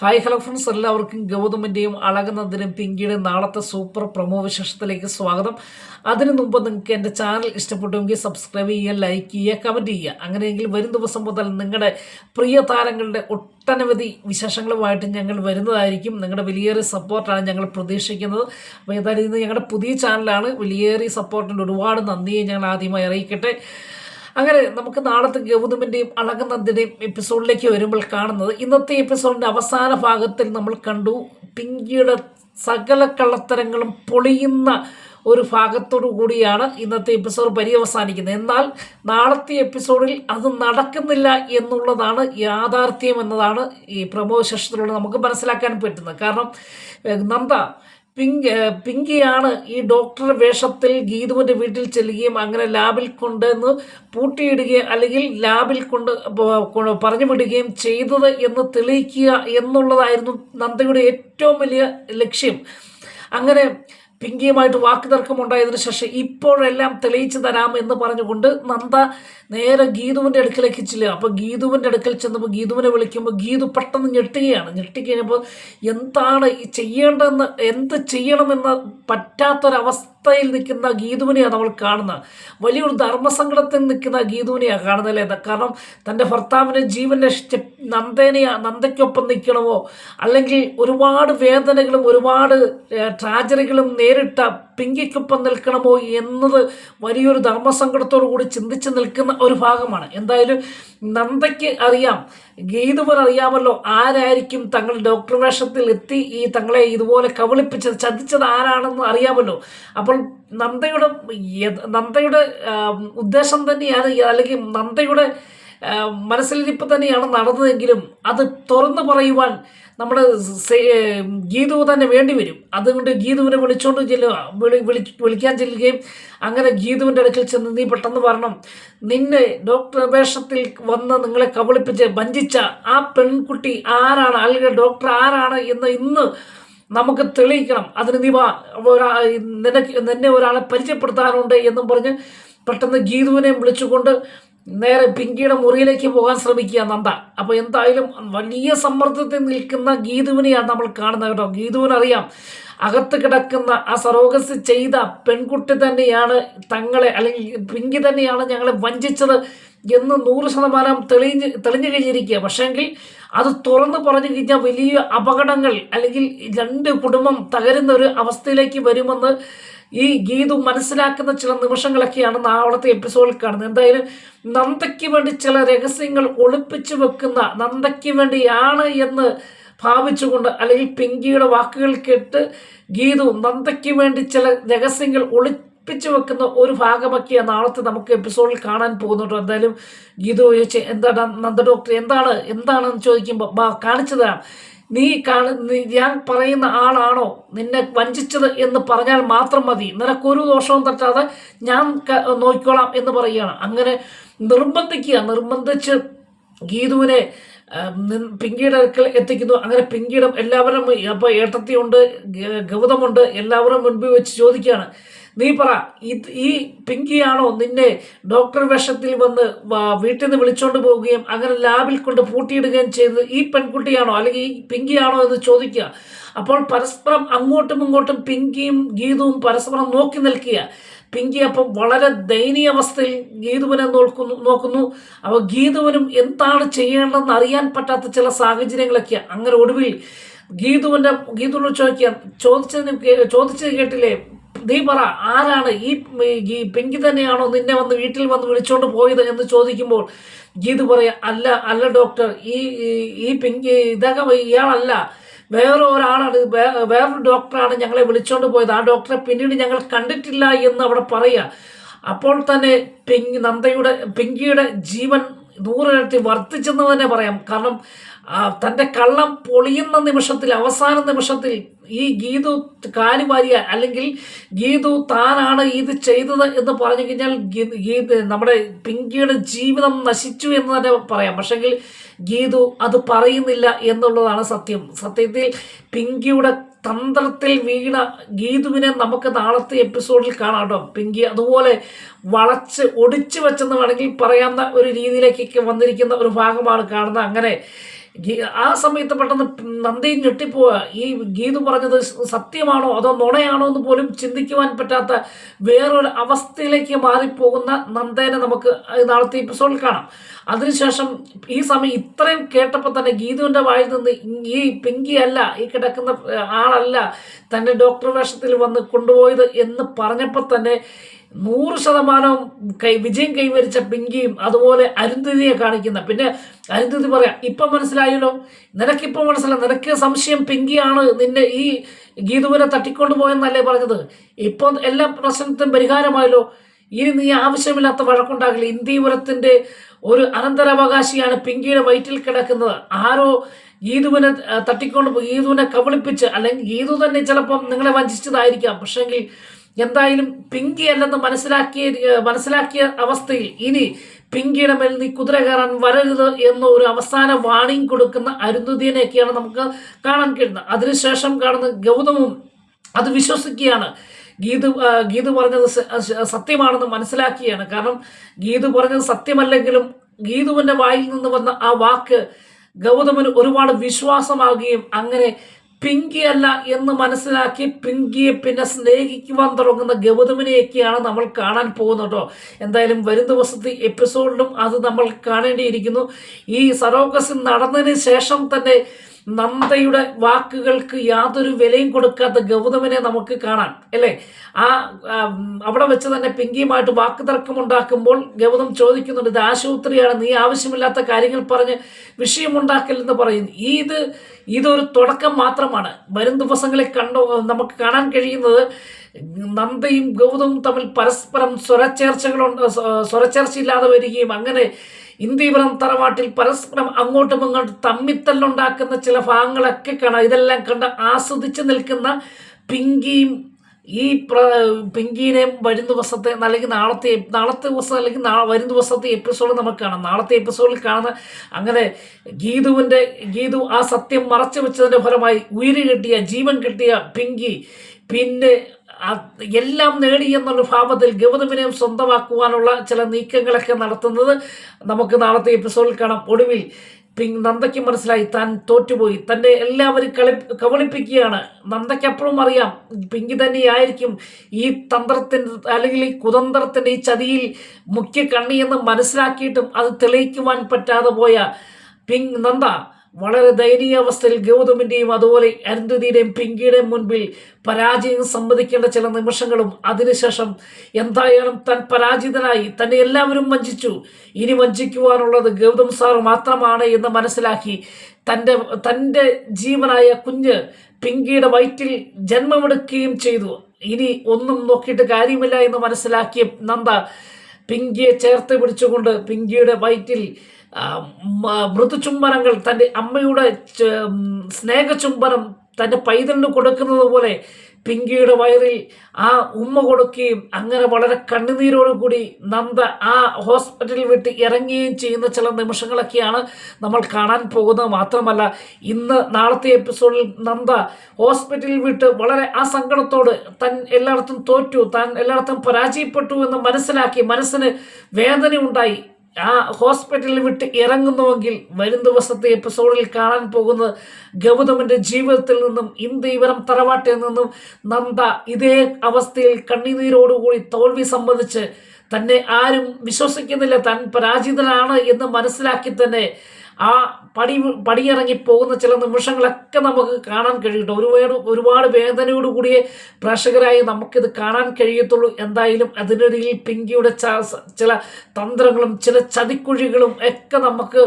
Hi hello friends എല്ലാവർക്കും ഗൗതമിന്റെയും അളകുന്നതിനും പിങ്കിയുടെ നാളത്തെ super promo വിശേഷത്തിലേക്ക് സ്വാഗതം. അതിനു മുമ്പ് നിങ്ങൾക്ക് എന്റെ ചാനൽ ഇഷ്ടപ്പെട്ടുവെങ്കിൽ സബ്സ്ക്രൈബ് ചെയ്യുക ലൈക്ക് ചെയ്യുക കമന്റ് ചെയ്യുക. അങ്ങനെയെങ്കിൽ വരും ദിവസം മുതൽ നിങ്ങളുടെ പ്രിയ താരങ്ങളുടെ ഒട്ടനവധി വിശേഷങ്ങളുമായിട്ട് ഞങ്ങൾ വരുന്നതായിരിക്കും. നിങ്ങളുടെ വലിയേറിയ സപ്പോർട്ടാണ് ഞങ്ങൾ പ്രതീക്ഷിക്കുന്നത്. അപ്പോൾ ഏതായാലും ഇത് ഞങ്ങളുടെ പുതിയ ചാനലാണ് വലിയേറിയ സപ്പോർട്ടിന്റെ ഒരുപാട് നന്ദിയെ ഞങ്ങൾ ആദ്യമായി അറിയിക്കട്ടെ. അങ്ങനെ നമുക്ക് നാളത്തെ ഗൗതമിന്റെയും അളകനന്ദിന്റെയും എപ്പിസോഡിലേക്ക് വരുമ്പോൾ കാണുന്നത് ഇന്നത്തെ എപ്പിസോഡിന്റെ അവസാന ഭാഗത്തിൽ നമ്മൾ കണ്ടു പിങ്കിയുടെ സകല കള്ളത്തരങ്ങളും പൊളിയുന്ന ഒരു ഭാഗത്തോടു കൂടിയാണ് ഇന്നത്തെ എപ്പിസോഡ് പര്യവസാനിക്കുന്നത്. എന്നാൽ നാളത്തെ എപ്പിസോഡിൽ അത് നടക്കുന്നില്ല എന്നുള്ളതാണ് യാഥാർത്ഥ്യം എന്നതാണ് ഈ പ്രമോ സെഷനിലൂടെ നമുക്ക് മനസ്സിലാക്കാൻ പറ്റുന്നത്. കാരണം നന്ദ പിങ്ക് പിങ്കിയാണ് ഈ ഡോക്ടർ വേഷത്തിൽ ഗീതുവിന്റെ വീട്ടിൽ ചെല്ലുകയും അങ്ങനെ ലാബിൽ കൊണ്ടുവന്ന് പൂട്ടിയിടുകയും അല്ലെങ്കിൽ ലാബിൽ കൊണ്ട് പറഞ്ഞു വിടുകയും ചെയ്തത് എന്ന് തെളിയിക്കുക എന്നുള്ളതായിരുന്നു നന്ദയുടെ ഏറ്റവും വലിയ ലക്ഷ്യം. അങ്ങനെ പിങ്കിയുമായിട്ട് വാക്കുതർക്കമുണ്ടായതിനു ശേഷം ഇപ്പോഴെല്ലാം തെളിയിച്ചു തരാം എന്ന് പറഞ്ഞുകൊണ്ട് നന്ദ നേരെ ഗീതുവിന്റെ അടുക്കലേക്ക് ചെല്ലുക. അപ്പോൾ ഗീതുവിന്റെ അടുക്കൽ ചെന്നപ്പോൾ ഗീതുവിനെ വിളിക്കുമ്പോൾ ഗീതു പെട്ടെന്ന് ഞെട്ടുകയാണ്. ഞെട്ടിക്കഴിഞ്ഞപ്പോൾ എന്താണ് ചെയ്യേണ്ടതെന്ന് എന്ത് ചെയ്യണമെന്ന് പറ്റാത്തൊരവസ്ഥയിൽ നിൽക്കുന്ന ഗീതുവിനെയാണ് നമ്മൾ കാണുന്നത്. വലിയൊരു ധർമ്മസങ്കടത്തിൽ നിൽക്കുന്ന ഗീതുവിനെയാണ് കാണുന്നത് അല്ലേ? കാരണം തന്റെ ഭർത്താവിനെ ജീവൻ രക്ഷിച്ച നന്ദേനെയാ നന്ദയ്ക്കൊപ്പം നിൽക്കണമോ? അല്ലെങ്കിൽ ഒരുപാട് വേദനകളും ഒരുപാട് ട്രാജറികളും നേരിട്ട പിങ്കിക്കൊപ്പം നിൽക്കണമോ എന്നത് വലിയൊരു ധർമ്മസങ്കടത്തോടു കൂടി ചിന്തിച്ച് നിൽക്കുന്ന ഒരു ഭാഗമാണ്. എന്തായാലും നന്ദയ്ക്ക് അറിയാം ഗീതുവർ അറിയാമല്ലോ ആരായിരിക്കും തങ്ങൾ ഡോക്ടർ വേഷത്തിൽ എത്തി ഈ തങ്ങളെ ഇതുപോലെ കബളിപ്പിച്ചത് ചതിച്ചത് ആരാണെന്ന് അറിയാമല്ലോ. അപ്പോൾ നന്ദയുടെ നന്ദയുടെ ഉദ്ദേശം തന്നെയാണ് അല്ലെങ്കിൽ നന്ദയുടെ മനസ്സിലിരിപ്പ് തന്നെയാണ് നടന്നതെങ്കിലും അത് തുറന്നു പറയുവാൻ നമ്മുടെ ഗീതു തന്നെ വേണ്ടി വരും. അതുകൊണ്ട് ഗീതുവിനെ വിളിച്ചുകൊണ്ട് ചെല്ലുക വിളി വിളി വിളിക്കാൻ ചെല്ലുകയും അങ്ങനെ ഗീതുവിന്റെ അടുക്കൽ ചെന്ന് നീ പെട്ടെന്ന് പറഞ്ഞു നിന്നെ ഡോക്ടർ വേഷത്തിൽ വന്ന് നിങ്ങളെ കബളിപ്പിച്ച് വഞ്ചിച്ച ആ പെൺകുട്ടി ആരാണ്? അല്ലെങ്കിൽ ഡോക്ടർ ആരാണ് എന്ന് ഇന്ന് നമുക്ക് തെളിയിക്കണം. അതിന് നീ വാ ഒരാ നിനക്ക് നിന്നെ ഒരാളെ പരിചയപ്പെടുത്താനുണ്ട് എന്നും പറഞ്ഞ് പെട്ടെന്ന് ഗീതുവിനെ വിളിച്ചുകൊണ്ട് നേരെ പിങ്കിയുടെ മുറിയിലേക്ക് പോകാൻ ശ്രമിക്കുക നന്ദ. അപ്പോൾ എന്തായാലും വലിയ സമ്മർദ്ദത്തിൽ നിൽക്കുന്ന ഗീതുവിനെയാണ് നമ്മൾ കാണുന്നത് കേട്ടോ. ഗീതുവിനറിയാം അകത്ത് കിടക്കുന്ന ആ സറോഗസ് ചെയ്ത പെൺകുട്ടി തന്നെയാണ് തങ്ങളെ അല്ലെങ്കിൽ പിങ്കി തന്നെയാണ് ഞങ്ങളെ വഞ്ചിച്ചത് എന്ന് നൂറ് ശതമാനം തെളിഞ്ഞ് തെളിഞ്ഞു കഴിഞ്ഞിരിക്കുക. പക്ഷേങ്കിൽ അത് തുറന്ന് പറഞ്ഞു കഴിഞ്ഞാൽ വലിയ അപകടങ്ങൾ അല്ലെങ്കിൽ രണ്ട് കുടുംബം തകരുന്ന ഒരു അവസ്ഥയിലേക്ക് വരുമെന്ന് ഈ ഗീതു മനസ്സിലാക്കുന്ന ചില നിമിഷങ്ങളൊക്കെയാണ് നാളത്തെ എപ്പിസോഡിൽ കാണുന്നത്. എന്തായാലും നന്ദയ്ക്ക് വേണ്ടി ചില രഹസ്യങ്ങൾ ഒളിപ്പിച്ചു വെക്കുന്ന നന്ദയ്ക്ക് വേണ്ടിയാണ് എന്ന് ഭാവിച്ചുകൊണ്ട് അല്ലെങ്കിൽ പിങ്കിയുടെ വാക്കുകൾ കേട്ട് ഗീതു നന്ദയ്ക്ക് വേണ്ടി ചില രഹസ്യങ്ങൾ ഒളിപ്പിച്ചു വെക്കുന്ന ഒരു ഭാഗമൊക്കെയാണ് നാളത്തെ നമുക്ക് എപ്പിസോഡിൽ കാണാൻ പോകുന്നുണ്ട് എന്തായാലും ഗീതു ചോദിച്ച് എന്താണ് നന്ദ ഡോക്ടർ എന്താണ്? എന്താണെന്ന് ചോദിക്കുമ്പോൾ ബാ കാണിച്ചു തരാം. നീ കാണുന്ന ഞാൻ പറയുന്ന ആളാണോ? നിന്നെ വഞ്ചിച്ചത് എന്ന് പറഞ്ഞാൽ മാത്രം മതി. നിനക്കൊരു ദോഷവും തട്ടാതെ ഞാൻ നോക്കിക്കോളാം എന്ന് പറയുകയാണ്. അങ്ങനെ നിർബന്ധിക്കുക. നിർബന്ധിച്ച് ഗീതുവിനെ പിങ്കിയുടെ അടുക്കൽ എത്തിക്കുന്നു. അങ്ങനെ പിങ്കിയുടെ എല്ലാവരും അപ്പോൾ ഏട്ടത്തിയുണ്ട് ഗൗതമുണ്ട് എല്ലാവരും മുൻപിൽ വെച്ച് ചോദിക്കുകയാണ്. നീ പറ ഈ പിങ്കിയാണോ നിന്നെ ഡോക്ടർ വേഷത്തിൽ വന്ന് വീട്ടിൽ നിന്ന് വിളിച്ചോണ്ട് പോവുകയും അങ്ങനെ ലാബിൽ കൊണ്ട് പൂട്ടിയിടുകയും ചെയ്തത് ഈ പെൺകുട്ടിയാണോ അല്ലെങ്കിൽ ഈ പിങ്കിയാണോ എന്ന് ചോദിക്കുക. അപ്പോൾ പരസ്പരം അങ്ങോട്ടും ഇങ്ങോട്ടും പിങ്കിയും ഗീതവും പരസ്പരം നോക്കി നിൽക്കുക. പിങ്കി അപ്പം വളരെ ദയനീയ അവസ്ഥയിൽ ഗീതുവിനെ നോക്കുന്നു നോക്കുന്നു. അപ്പോൾ ഗീതുവിനും എന്താണ് ചെയ്യേണ്ടതെന്ന് അറിയാൻ പറ്റാത്ത ചില സാഹചര്യങ്ങളൊക്കെയാണ് അങ്ങനെ ഒടുവിൽ ഗീതുവിന്റെ ഗീതുവിനോട് ചോദിക്കുക ചോദിച്ചതിന് കേ- ചോദിച്ചത് കേട്ടില്ലേ? നീ പറ ആരാണ് ഈ ഈ പിങ്കി തന്നെയാണോ നിന്നെ വന്ന് വീട്ടിൽ വന്ന് വിളിച്ചോണ്ട് പോയത് എന്ന് ചോദിക്കുമ്പോൾ ഗീത് പറയാ അല്ല അല്ല ഡോക്ടർ ഈ ഈ- പെങ്കി ഇതൊക്കെ ഇയാളല്ല. വേറെ ഒരാളാണ് വേറൊരു ഡോക്ടറാണ് ഞങ്ങളെ വിളിച്ചോണ്ട് പോയത്. ആ ഡോക്ടറെ പിന്നീട് ഞങ്ങൾ കണ്ടിട്ടില്ല എന്ന് അവിടെ പറയുക. അപ്പോൾ തന്നെ പെങ്കി നന്ദയുടെ പെങ്കിയുടെ ജീവൻ നൂറിരട്ടി വർദ്ധിച്ചെന്ന് തന്നെ പറയാം. കാരണം തന്റെ കള്ളം പൊളിയുന്ന നിമിഷത്തിൽ അവസാന നിമിഷത്തിൽ ഈ ഗീതു കാലുവാരിയ അല്ലെങ്കിൽ ഗീതു താനാണ് ഇത് ചെയ്തത് എന്ന് പറഞ്ഞു കഴിഞ്ഞാൽ ഗീത് നമ്മുടെ പിങ്കിയുടെ ജീവിതം നശിച്ചു എന്ന് തന്നെ പറയാം. പക്ഷെങ്കിൽ ഗീതു അത് പറയുന്നില്ല എന്നുള്ളതാണ് സത്യം. സത്യത്തിൽ പിങ്കിയുടെ തന്ത്രത്തിൽ വീണ ഗീതുവിനെ നമുക്ക് നാളത്തെ എപ്പിസോഡിൽ കാണാം കേട്ടോ. പിങ്കി അതുപോലെ വളച്ച് ഒടിച്ചു വെച്ചെന്ന് വേണമെങ്കിൽ പറയാവുന്ന ഒരു രീതിയിലേക്കൊക്കെ വന്നിരിക്കുന്ന ഒരു ഭാഗമാണ് കാണുന്നത്. അങ്ങനെ ആ സമയത്ത് പെട്ടെന്ന് നന്ദിയും ഞെട്ടിപ്പോവുക ഈ ഗീതു പറഞ്ഞത് സത്യമാണോ അതോ നുണയാണോ എന്ന് പോലും ചിന്തിക്കുവാൻ പറ്റാത്ത വേറൊരു അവസ്ഥയിലേക്ക് മാറിപ്പോകുന്ന നന്ദേനെ നമുക്ക് നാളത്തെ എപ്പിസോഡിൽ കാണാം. അതിനുശേഷം ഈ സമയം ഇത്രയും കേട്ടപ്പോൾ തന്നെ ഗീതുവിന്റെ വായിൽ നിന്ന് ഈ പിങ്കി അല്ല ഈ കിടക്കുന്ന ആളല്ല തന്റെ ഡോക്ടർ വേഷത്തിൽ വന്ന് കൊണ്ടുപോയത് എന്ന് പറഞ്ഞപ്പോൾ തന്നെ നൂറ് ശതമാനവും കൈ വിജയം കൈവരിച്ച പിങ്കിയും അതുപോലെ അരുന്ധതിയെ കാണിക്കുന്ന. പിന്നെ അരുന്ധതി പറയാം ഇപ്പം മനസ്സിലായല്ലോ നിനക്കിപ്പം മനസ്സിലായി നിനക്ക് സംശയം പിങ്കിയാണ് നിന്നെ ഈ ഗീതുവിനെ തട്ടിക്കൊണ്ടു പോയെന്നല്ലേ പറഞ്ഞത്. ഇപ്പം എല്ലാ പ്രശ്നത്തിനും പരിഹാരമായല്ലോ. ഇനി നീ ആവശ്യമില്ലാത്ത വഴക്കുണ്ടാകില്ല ഇന്ത്യപുരത്തിന്റെ ഒരു അനന്തരാവകാശിയാണ് പിങ്കിയുടെ വയറ്റിൽ കിടക്കുന്നത്. ആരോ ഗീതുവിനെ തട്ടിക്കൊണ്ട് ഗീതുവിനെ കബളിപ്പിച്ച് അല്ലെങ്കിൽ ഗീതു തന്നെ ചിലപ്പം നിങ്ങളെ വഞ്ചിച്ചതായിരിക്കാം. പക്ഷെങ്കിൽ എന്തായാലും പിങ്കി അല്ലെന്ന് മനസ്സിലാക്കിയ മനസ്സിലാക്കിയ അവസ്ഥയിൽ ഇനി പിങ്കിയുടെ മേൽ നീ കുതിര കയറാൻ വരരുത് എന്ന ഒരു അവസാന വാണിംഗ് കൊടുക്കുന്ന അരുന്ധതിനെയൊക്കെയാണ് നമുക്ക് കാണാൻ കഴിയുന്നത്. അതിനുശേഷം കാണുന്ന ഗൗതമും അത് വിശ്വസിക്കുകയാണ്. ഗീതു ഗീതു പറഞ്ഞത് സത്യമാണെന്ന് മനസ്സിലാക്കിയാണ് കാരണം ഗീതു പറഞ്ഞത് സത്യമല്ലെങ്കിലും ഗീതുവിന്റെ വായിൽ നിന്ന് വന്ന ആ വാക്ക് ഗൗതമന് ഒരുപാട് വിശ്വാസമാകുകയും അങ്ങനെ പിങ്കി അല്ല എന്ന് മനസ്സിലാക്കി പിങ്കിയെ പിന്നെ സ്നേഹിക്കുവാൻ തുടങ്ങുന്ന ഗൗതമിനെയൊക്കെയാണ് നമ്മൾ കാണാൻ പോകുന്നത് കേട്ടോ. എന്തായാലും വരും ദിവസത്തെ എപ്പിസോഡിലും അത് നമ്മൾ കാണേണ്ടിയിരിക്കുന്നു. ഈ സറോഗസ് നടന്നതിന് ശേഷം തന്നെ നന്ദയുടെ വാക്കുകൾക്ക് യാതൊരു വിലയും കൊടുക്കാത്ത ഗൗതമനെ നമുക്ക് കാണാം അല്ലേ? ആ അവിടെ വെച്ച് തന്നെ പിങ്കിയുമായിട്ട് വാക്ക് ഉണ്ടാക്കുമ്പോൾ ഗൗതം ചോദിക്കുന്നുണ്ട് ഇത് ആശുപത്രിയാണ് നീ ആവശ്യമില്ലാത്ത കാര്യങ്ങൾ പറഞ്ഞ് വിഷയമുണ്ടാക്കലെന്ന് പറയുന്നു ഇത് ഇതൊരു തുടക്കം മാത്രമാണ്. വരും ദിവസങ്ങളിൽ കണ്ടു നമുക്ക് കാണാൻ കഴിയുന്നത് നന്ദയും ഗൗതവും തമ്മിൽ പരസ്പരം സ്വരച്ചേർച്ചകളുണ്ട് സ്വ- സ്വരച്ചേർച്ചയില്ലാതെ വരികയും അങ്ങനെ ഇന്ത്യപുരം തറവാട്ടിൽ പരസ്പരം അങ്ങോട്ടും ഇങ്ങോട്ടും തമ്മിത്തല്ലുണ്ടാക്കുന്ന ചില ഭാഗങ്ങളൊക്കെ കാണാം ഇതെല്ലാം കണ്ട് ആസ്വദിച്ച് നിൽക്കുന്ന പിങ്കിയും ഈ പ്ര പിങ്കീനെയും വരും ദിവസത്തെ അല്ലെങ്കിൽ നാളത്തെ നാളത്തെ ദിവസം അല്ലെങ്കിൽ വരും ദിവസത്തെ എപ്പിസോഡ് നമുക്ക് കാണാം. നാളത്തെ എപ്പിസോഡിൽ കാണുന്ന അങ്ങനെ ഗീതുവിന്റെ ഗീതു ആ സത്യം മറച്ചു വെച്ചതിന്റെ ഫലമായി ഉയിര് കിട്ടിയ ജീവൻ കിട്ടിയ പിങ്കി പിന്നെ എല്ലാം നേടി എന്നുള്ള ഭാവത്തിൽ ഗൗതമിനെയും സ്വന്തമാക്കുവാനുള്ള ചില നീക്കങ്ങളൊക്കെ നടത്തുന്നത് നമുക്ക് നാളത്തെ എപ്പിസോഡിൽ കാണാം. ഒടുവിൽ നന്ദയ്ക്ക് മനസ്സിലായി. താൻ തോറ്റുപോയി. തന്റെ എല്ലാവരും കളി കബളിപ്പിക്കുകയാണ്. അപ്പോഴും അറിയാം പിങ്കി തന്നെയായിരിക്കും ഈ തന്ത്രത്തിന്റെ അല്ലെങ്കിൽ ഈ കുതന്ത്രത്തിന്റെ ഈ ചതിയിൽ മുഖ്യ കണ്ണിയെന്ന് മനസ്സിലാക്കിയിട്ടും അത് തെളിയിക്കുവാൻ പറ്റാതെ പോയ പിങ് നന്ദ. വളരെ ദയനീയാവസ്ഥയിൽ ഗൗതമിന്റെയും അതുപോലെ അരുന്ധതിയുടെയും പിങ്കിയുടെയും മുൻപിൽ പരാജയം സമ്മതിക്കേണ്ട ചില നിമിഷങ്ങളും അതിനുശേഷം എന്തായാലും താൻ പരാജിതനായി തന്നെ എല്ലാവരും വഞ്ചിച്ചു. ഇനി വഞ്ചിക്കുവാനുള്ളത് ഗൗതം സാർ മാത്രമാണ് എന്ന് മനസ്സിലാക്കി തന്റെ തന്റെ ജീവനായ കുഞ്ഞ് പിങ്കിയുടെ വയറ്റിൽ ജന്മമെടുക്കുകയും ചെയ്തു. ഇനി ഒന്നും നോക്കിയിട്ട് കാര്യമില്ല എന്ന് മനസ്സിലാക്കിയ നന്ദ പിങ്കിയെ ചേർത്ത് പിടിച്ചുകൊണ്ട് പിങ്കിയുടെ വയറ്റിൽ മൃദുചുംബനങ്ങൾ തന്റെ അമ്മയുടെ സ്നേഹചുംബനം തന്റെ പൈതലിന് കൊടുക്കുന്നത് പോലെ പിങ്കിയുടെ വയറിൽ ആ ഉമ്മ കൊടുക്കുകയും അങ്ങനെ വളരെ കണ്ണുനീരോടുകൂടി നന്ദ ആ ഹോസ്പിറ്റലിൽ വിട്ട് ഇറങ്ങുകയും ചെയ്യുന്ന ചില നിമിഷങ്ങളൊക്കെയാണ് നമ്മൾ കാണാൻ പോകുന്നത്. മാത്രമല്ല ഇന്ന് നാളത്തെ എപ്പിസോഡിൽ നന്ദ ഹോസ്പിറ്റലിൽ വിട്ട് വളരെ ആ സങ്കടത്തോട് തൻ എല്ലായിടത്തും തോറ്റു താൻ എല്ലായിടത്തും പരാജയപ്പെട്ടു എന്ന് മനസ്സിലാക്കി മനസ്സിന് വേദന ഉണ്ടായി ആ ഹോസ്പിറ്റലിൽ വിട്ട് ഇറങ്ങുന്നുവെങ്കിൽ വരും ദിവസത്തെ എപ്പിസോഡിൽ കാണാൻ പോകുന്നത് ഗൗതമിന്റെ ജീവിതത്തിൽ നിന്നും ഇന്ത്യവരം തറവാട്ടിൽ നിന്നും നന്ദ ഇതേ അവസ്ഥയിൽ കണ്ണീനീരോടുകൂടി തോൽവി സംബന്ധിച്ച് തന്നെ ആരും വിശ്വസിക്കുന്നില്ല. താൻ പരാജിതനാണ് എന്ന് മനസ്സിലാക്കി തന്നെ ആ പടി പടിയിറങ്ങി പോകുന്ന ചില നിമിഷങ്ങളൊക്കെ നമുക്ക് കാണാൻ കഴിയട്ടെ ഒരുപാട് ഒരുപാട് വേദനയോടുകൂടിയ പ്രേക്ഷകരായി നമുക്കിത് കാണാൻ കഴിയത്തുള്ളൂ. എന്തായാലും അതിനിടയിൽ പിങ്കിയുടെ ചില തന്ത്രങ്ങളും ചില ചതിക്കുഴികളും ഒക്കെ നമുക്ക്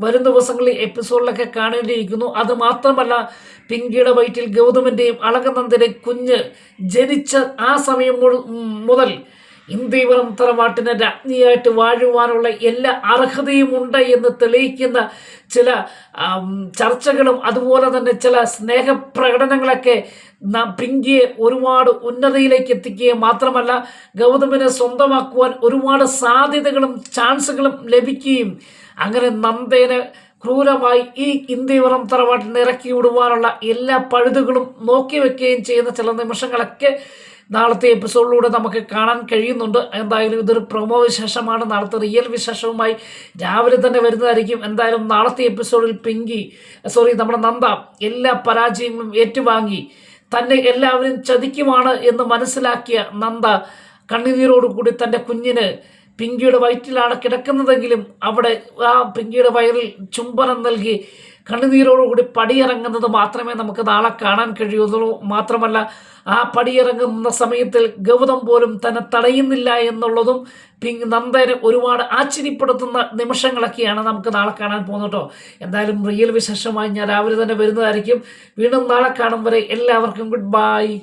വരും ദിവസങ്ങളിൽ എപ്പിസോഡിലൊക്കെ കാണേണ്ടിയിരിക്കുന്നു. അത് മാത്രമല്ല പിങ്കിയുടെ വയറ്റിൽ ഗൗതമന്റെയും അളകനന്ദന്റെ കുഞ്ഞ് ജനിച്ച ആ സമയം മുതൽ ഇന്ത്യവരം തറവാട്ടിന് രാജ്ഞിയായിട്ട് വാഴുവാനുള്ള എല്ലാ അർഹതയും ഉണ്ട് എന്ന് തെളിയിക്കുന്ന ചില ചർച്ചകളും അതുപോലെ തന്നെ ചില സ്നേഹപ്രകടനങ്ങളൊക്കെ പിങ്കിയെ ഒരുപാട് ഉന്നതിയിലേക്ക് എത്തിക്കുകയും മാത്രമല്ല ഗൗതമിനെ സ്വന്തമാക്കുവാൻ ഒരുപാട് സാധ്യതകളും ചാൻസുകളും ലഭിക്കുകയും അങ്ങനെ നന്ദേനെ ക്രൂരമായി ഈ ഇന്ത്യവറം തറവാട്ടിൽ ഇറക്കി വിടുവാനുള്ള എല്ലാ പഴുതുകളും നോക്കി വെക്കുകയും ചെയ്യുന്ന ചില നിമിഷങ്ങളൊക്കെ നാളത്തെ എപ്പിസോഡിലൂടെ നമുക്ക് കാണാൻ കഴിയുന്നുണ്ട്. എന്തായാലും ഇതൊരു പ്രൊമോ വിശേഷമാണ്. നാളത്തെ റിയൽ വിശേഷവുമായി രാവിലെ തന്നെ വരുന്നതായിരിക്കും. എന്തായാലും നാളത്തെ എപ്പിസോഡിൽ പിങ്കി സോറി നമ്മുടെ നന്ദ എല്ലാ പരാജയങ്ങളും ഏറ്റുവാങ്ങി തന്നെ എല്ലാവരും ചതിക്കുമാണ് എന്ന് മനസ്സിലാക്കിയ നന്ദ കണ്ണുനീരോടുകൂടി തന്റെ കുഞ്ഞിന് പിങ്കിയുടെ വയറ്റിലാണ് കിടക്കുന്നതെങ്കിലും അവിടെ ആ പിങ്കിയുടെ വയറിൽ ചുംബനം നൽകി കണ്ണുനീരോടുകൂടി പടിയിറങ്ങുന്നത് മാത്രമേ നമുക്ക് നാളെ കാണാൻ കഴിയുള്ളൂ. മാത്രമല്ല ആ പടിയിറങ്ങുന്ന സമയത്തിൽ ഗൗതം പോലും തന്നെ തടയുന്നില്ല എന്നുള്ളതും പിങ് നന്ദനെ ഒരുപാട് ആശ്ചര്യപ്പെടുത്തുന്ന നിമിഷങ്ങളൊക്കെയാണ് നമുക്ക് നാളെ കാണാൻ പോകുന്നത് കേട്ടോ. എന്തായാലും റിയൽ വിശേഷമായി ഞാൻ രാവിലെ തന്നെ വരുന്നതായിരിക്കും. വീണ്ടും നാളെ കാണും വരെ എല്ലാവർക്കും ഗുഡ് ബൈ